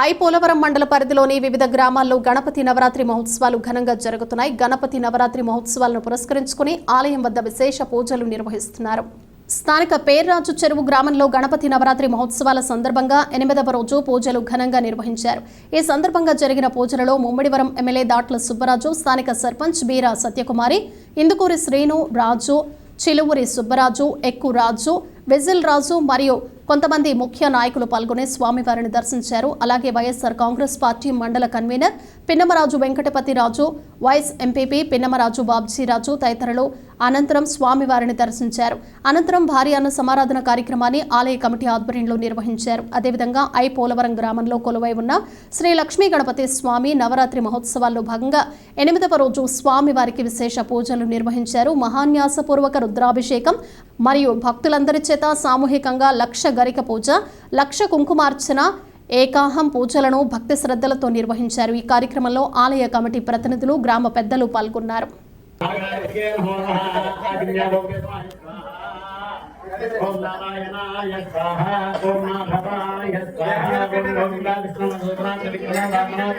I Polavaram మండల పరిధిలోని వివిధ గ్రామాల్లో గణపతి నవరాత్రి మహోత్సవాలు ఘనంగా జరుగుతున్నాయి. గణపతి నవరాత్రి మహోత్సవాలను పురస్కరించుకుని ఆలయం వద్ద విశేష పూజలు నిర్వహిస్తున్నారు. స్థానిక పేర్రాజు చెరువు గ్రామంలో గణపతి నవరాత్రి మహోత్సవాల సందర్భంగా ఎనిమిదవ రోజు పూజలు ఘనంగా నిర్వహించారు. ఈ సందర్భంగా జరిగిన పూజలలో ముమ్మిడివరం ఎమ్మెల్యే దాట్ల సుబ్బరాజు స్థానిక సర్పంచ్ బీరా సత్యకుమారి ఇందుకూరి శ్రీను రాజు చిలువురి సుబ్బరాజు ఎక్కు రాజు వెజిల్ రాజు మరియు కొంతమంది ముఖ్య నాయకులు పాల్గొని స్వామివారిని దర్శించారు. అలాగే వైఎస్ఆర్ కాంగ్రెస్ పార్టీ మండల convener Pinnamaraju Venkatapathi Raju vice MPP Pinnamaraju Babjiraju తదితరులు అనంతరం స్వామివారిని దర్శించారు. అనంతరం భారీ అన్న సమారాధన కార్యక్రమాన్ని ఆలయ కమిటీ ఆధ్వర్యంలో నిర్వహించారు. అదేవిధంగా ఐ పోలవరం గ్రామంలో కొలువై ఉన్న శ్రీ లక్ష్మీ గణపతి స్వామి నవరాత్రి మహోత్సవాల్లో భాగంగా ఎనిమిదవ రోజు స్వామివారికి విశేష పూజలు నిర్వహించారు. మహాన్యాసపూర్వక రుద్రాభిషేకం మరియు భక్తులందరి చేత సామూహికంగా లక్ష గరిక పూజ లక్ష కుంకుమార్చన ఏకాహం పూజలను భక్తి శ్రద్ధలతో నిర్వహించారు. ఈ కార్యక్రమంలో ఆలయ కమిటీ ప్రతినిధులు గ్రామ పెద్దలు పాల్గొన్నారు. ఓం నారాయణాయ స్వాహ. ఓం నారాయణాయ స్వాహ ఓం గోవిందా విష్ణు మధురాజ విగ్రహ రామనాథ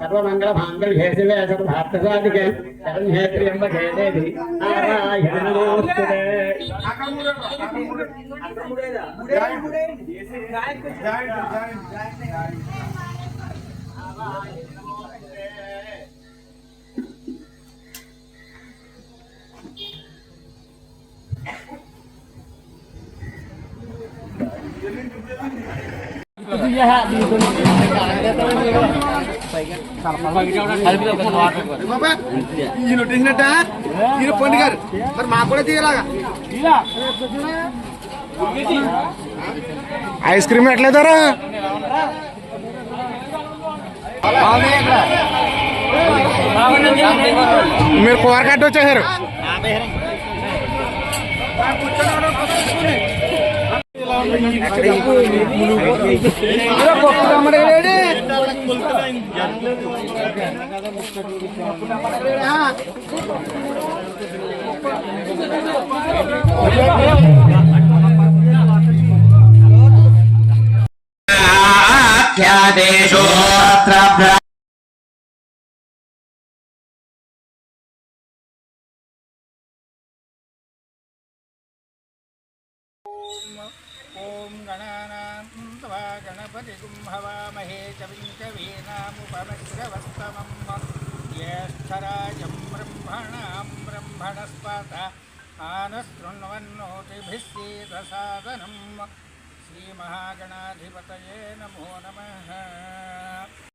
सर्वमंगल मांगल भेषवे सर्व भार्थसादिके शरण हे त्र्यंबक हे देवी नारायण नमोस्तुते ఈయన ఒట్టేసినట్ట ఈయన పండు గారు మరి మాకు కూడా తీయలాగా ఐస్ క్రీమ్ ఎట్లేదారా మీరు కూర కట్టి వచ్చేసారు ध्यादेशोऽत्र ॐ गणाना त्वा गणपतिगुं हवामहे कविं कवीनामुपमश्रवस्तमं ज्येष्ठराजं ब्रह्मणां ब्रह्मणस्पत आनशृण्वन्नोतिभिः सीदसादनं श्रीमहागणाधिपतये नमो नमः